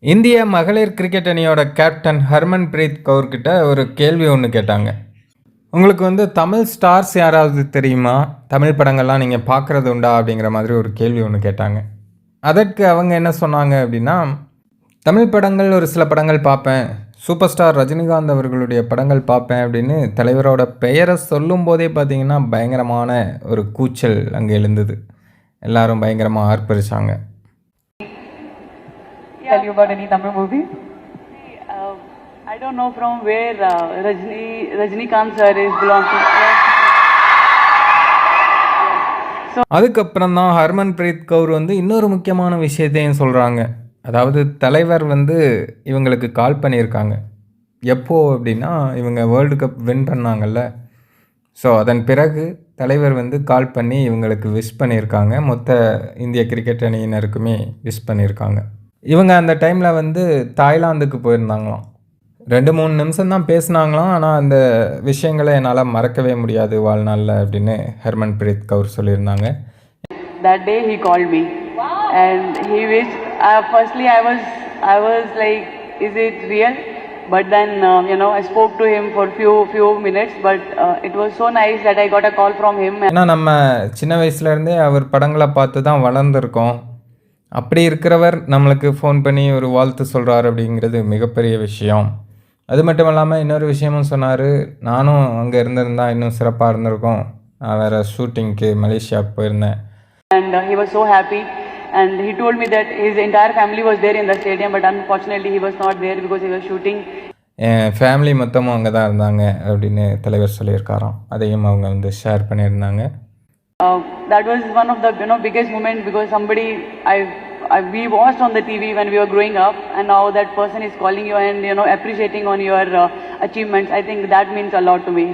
இந்திய மகளிர் கிரிக்கெட் அணியோட கேப்டன் ஹர்மன் பிரீத் கவுர்கிட்ட ஒரு கேள்வி ஒன்று கேட்டாங்க. உங்களுக்கு வந்து தமிழ் ஸ்டார்ஸ் யாராவது தெரியுமா? தமிழ் படங்கள்லாம் நீங்கள் பார்க்குறது உண்டா? அப்படிங்கிற மாதிரி ஒரு கேள்வி ஒன்று கேட்டாங்க. அதற்கு அவங்க என்ன சொன்னாங்க அப்படின்னா தமிழ் படங்கள் ஒரு சில படங்கள் பார்ப்பேன். சூப்பர் ஸ்டார் ரஜினிகாந்த் அவர்களுடைய படங்கள் பார்ப்பேன் அப்படின்னு தலைவரோட பெயரை சொல்லும் போதே பார்த்தீங்கன்னா பயங்கரமான ஒரு கூச்சல் அங்கே எழுந்தது. எல்லாரும் பயங்கரமாக ஆர்ப்பரிச்சாங்க. Tell you about any Tamil movie? Uh, I don't know from where uh, Rajni Rajnikant sir is belonging. அதுக்கப்புறம் தான் ஹர்மன் பிரீத் கவுர் வந்து இன்னொரு முக்கியமான விஷயத்தையும் சொல்கிறாங்க அதாவது தலைவர் வந்து இவங்களுக்கு கால் பண்ணியிருக்காங்க. எப்போ அப்படின்னா இவங்க வேர்ல்டு கப் வின் பண்ணாங்கல்ல. ஸோ அதன் பிறகு தலைவர் வந்து கால் பண்ணி இவங்களுக்கு விஷ் பண்ணியிருக்காங்க. மொத்த இந்திய கிரிக்கெட் அணியினருக்குமே விஷ் பண்ணியிருக்காங்க. இவங்க அந்த டைமில் வந்து தாய்லாந்துக்கு போயிருந்தாங்களாம் ரெண்டு மூணு நிமிஷம் தான் பேசுனாங்களாம் ஆனால் அந்த விஷயங்களை என்னால் மறக்கவே முடியாது வாழ்நாளில் அப்படின்னு ஹர்மன் பிரீத் கவுர் சொல்லியிருந்தாங்க That day he called me, and he wished. Uh, firstly, I was I was like, is it real? But then uh, you know I spoke to him for few few minutes, but uh, it was so nice that I got a call from him. ஏன்னா நம்ம சின்ன வயசுலேருந்தே அவர் படங்களை பார்த்து தான் வளர்ந்துருக்கோம் அப்படி இருக்கிறவர் நம்மளுக்கு ஃபோன் பண்ணி ஒரு வாழ்த்து சொல்கிறார் அப்படிங்கிறது மிகப்பெரிய விஷயம். அது மட்டும் இல்லாமல் இன்னொரு விஷயமும் சொன்னார். நானும் அங்கே இருந்திருந்தா இன்னும் சிறப்பாக இருந்திருக்கும். நான் வேறு ஷூட்டிங்க்கு மலேசியாவுக்கு போயிருந்தேன். And uh, he was so happy. And he told me that his entire family was there in the stadium but unfortunately he was not there because he was shooting. என் ஃபேமிலி மொத்தமும் அங்கே தான் இருந்தாங்க அப்படின்னு தலைவர் சொல்லியிருக்காராம். அதையும் அவங்க வந்து ஷேர் பண்ணியிருந்தாங்க. Uh, that was one of the you know biggest moment because somebody I, I we watched on the TV when we were growing up and now that person is calling you and you know appreciating on your uh, achievements. I think that means a lot to me